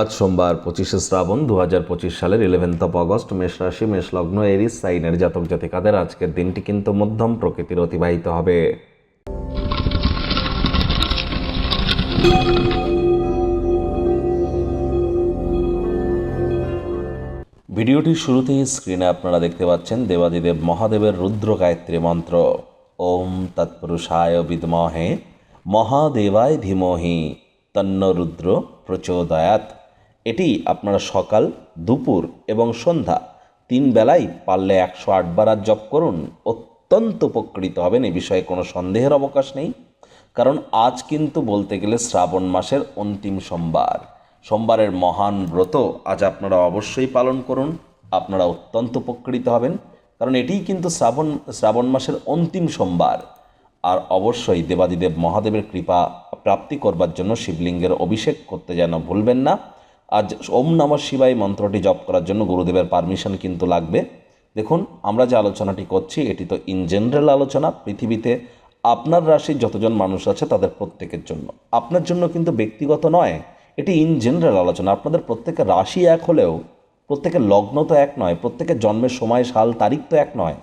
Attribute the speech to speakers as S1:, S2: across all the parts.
S1: আজ সোমবার পঁচিশে শ্রাবণ দু হাজার পঁচিশ সালের ইলেভেন্থ অফ অগস্ট মেষ রাশি, মেষ লগ্ন, এরিস, সাইনের জাতক জাতিকাদের আজকের দিনটি কিন্তু মধ্যম প্রকৃতির অতিবাহিত হবে। ভিডিওটির শুরুতেই স্ক্রিনে আপনারা দেখতে পাচ্ছেন দেবাদিদেব মহাদেবের রুদ্র গায়ত্রী মন্ত্র। ওম তৎপুরুষায় বিদমহে, মহাদেবায় ধীমহি, তন্ন রুদ্র প্রচোদয়াত এটি আপনারা সকাল, দুপুর এবং সন্ধ্যা তিন বেলায় পারলে একশো আটবার আর জপ করুন। অত্যন্ত উপকৃত হবেন, এ বিষয়ে কোনো সন্দেহের অবকাশ নেই। কারণ আজ কিন্তু বলতে গেলে শ্রাবণ মাসের অন্তিম সোমবার। সোমবারের মহান ব্রত আজ আপনারা অবশ্যই পালন করুন, আপনারা অত্যন্ত উপকৃত হবেন। কারণ এটিই কিন্তু শ্রাবণ শ্রাবণ মাসের অন্তিম সোমবার। আর অবশ্যই দেবাদিদেব মহাদেবের কৃপা প্রাপ্তি করবার জন্য শিবলিঙ্গের অভিষেক করতে যেন ভুলবেন না। আজ ওম নমঃ শিবায় মন্ত্রটি জপ করার জন্য গুরুদেবের পারমিশন কিন্তু লাগবে। দেখুন, আমরা যে আলোচনাটি করছি, এটি তো ইন জেনারেল আলোচনা। পৃথিবীতে আপনার রাশির যতজন মানুষ আছে, তাদের প্রত্যেকের জন্য। আপনার জন্য কিন্তু ব্যক্তিগত নয়, এটি ইন জেনারেল আলোচনা। আপনাদের প্রত্যেকের রাশি এক হলেও, প্রত্যেকের লগ্ন তো এক নয়, প্রত্যেকের জন্মের সময়, সাল, তারিখ তো এক নয়,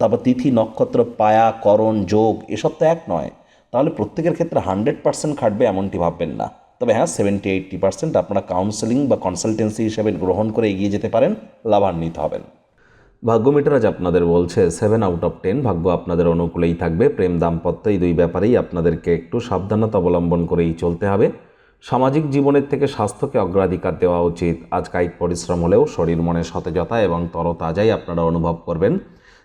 S1: তারপর তিথি, নক্ষত্র, পায়া, করণ, যোগ, এসব তো এক নয়। তাহলে প্রত্যেকের ক্ষেত্রে হান্ড্রেড পার্সেন্ট খাটবে এমনটি ভাববেন না। তবে হ্যাঁ সেভেন্টি এইট্টি পার্সেন্ট আপনারা কাউন্সেলিং বা কনসালটেন্সি হিসেবে গ্রহণ করে এগিয়ে যেতে পারেন, লাভান্বিত হবেন। ভাগ্যমিটার আজ আপনাদের বলছে সেভেন আউট অফ টেন ভাগ্য আপনাদের অনুকূলেই থাকবে। প্রেম দাম্পত্য এই দুই ব্যাপারেই আপনাদেরকে একটু সাবধানতা অবলম্বন করেই চলতে হবে। সামাজিক জীবনের থেকে স্বাস্থ্যকে অগ্রাধিকার দেওয়া উচিত। আজ কায়িক পরিশ্রম হলেও শরীর মনে সতেজতা এবং তরতাজাই আপনারা অনুভব করবেন।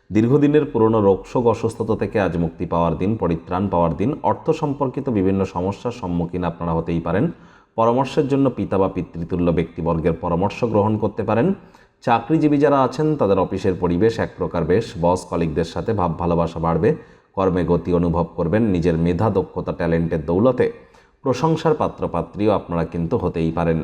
S1: দীর্ঘদিনের পুরনো রোগশোক অসুস্থতা থেকে আজ মুক্তি পাওয়ার দিন, পরিত্রাণ পাওয়ার দিন। অর্থ সম্পর্কিত বিভিন্ন সমস্যার সম্মুখীন আপনারা হতেই পারেন। পরামর্শের জন্য পিতা বা পিতৃতুল্য ব্যক্তিবর্গের পরামর্শ গ্রহণ করতে পারেন। চাকরিজীবী যারা আছেন, তাদের অফিসের পরিবেশ এক প্রকার বেশ। বস কলিগদের সাথে ভাব ভালোবাসা বাড়বে। কর্মে গতি অনুভব করবেন। নিজের মেধা, দক্ষতা, ট্যালেন্টের দৌলতে প্রশংসার পাত্রপাত্রীও আপনারা কিন্তু হতেই পারেন।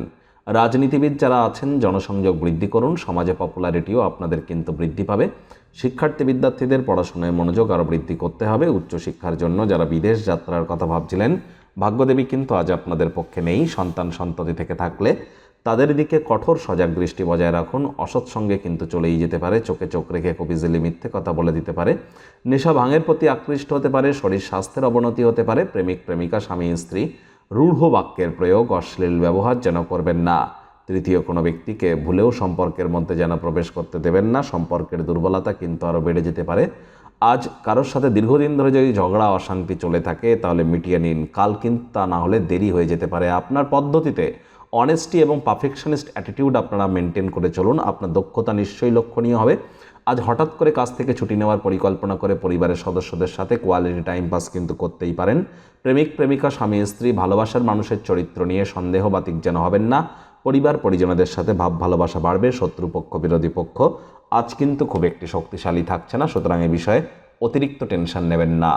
S1: রাজনীতিবিদ যারা আছেন, জনসংযোগ বৃদ্ধি করুন, সমাজে পপুলারিটিও আপনাদের কিন্তু বৃদ্ধি পাবে। শিক্ষার্থী বিদ্যার্থীদের পড়াশোনায় মনোযোগ আরও বৃদ্ধি করতে হবে। উচ্চশিক্ষার জন্য যারা বিদেশ যাত্রার কথা ভাবছিলেন, ভাগ্যদেবী কিন্তু আজ আপনাদের পক্ষে নেই। সন্তান সন্ততি থেকে থাকলে তাদের দিকে কঠোর সজাগ দৃষ্টি বজায় রাখুন। অসৎ সঙ্গে কিন্তু চলেই যেতে পারে। চোখে চোখ রেখে খুব ইজিলি মিথ্যে কথা বলে দিতে পারে। নেশা ভাঙের প্রতি আকৃষ্ট হতে পারে। শরীর স্বাস্থ্যের অবনতি হতে পারে। প্রেমিক, প্রেমিকা, স্বামী, স্ত্রী রূঢ় বাক্যের প্রয়োগ অশ্লীল ব্যবহার যেন করবেন না। তৃতীয় কোনো ব্যক্তিকে ভুলেও সম্পর্কের মধ্যে যেন প্রবেশ করতে দেবেন না। সম্পর্কের দুর্বলতা কিন্তু আরও বেড়ে যেতে পারে। আজ কারোর সাথে দীর্ঘদিন ধরে যদি ঝগড়া, অশান্তি চলে থাকে, তাহলে মিটিয়ে নিন। কাল কিন্তু তা না হলে দেরি হয়ে যেতে পারে। আপনার পদ্ধতিতে অনেস্টি এবং পারফেকশনিস্ট অ্যাটিটিউড আপনারা মেনটেন করে চলুন। আপনার দক্ষতা নিশ্চয়ই লক্ষণীয় হবে। আজ হঠাৎ করে কাজ থেকে ছুটি নেওয়ার পরিকল্পনা করে পরিবারের সদস্যদের সাথে কোয়ালিটি টাইম পাস কিন্তু করতেই পারেন। প্রেমিক, প্রেমিকা, স্বামী, স্ত্রী ভালোবাসার মানুষের চরিত্র নিয়ে সন্দেহ বাতিক যেন হবেন না। পরিবার, পরিজনদের সাথে ভাব ভালোবাসা বাড়বে, শত্রুপক্ষ, বিরোধী পক্ষ। আজ কিন্তু খুব একটি শক্তিশালী থাকছে না, সুতরাং এ বিষয়ে অতিরিক্ত টেনশন নেবেন না।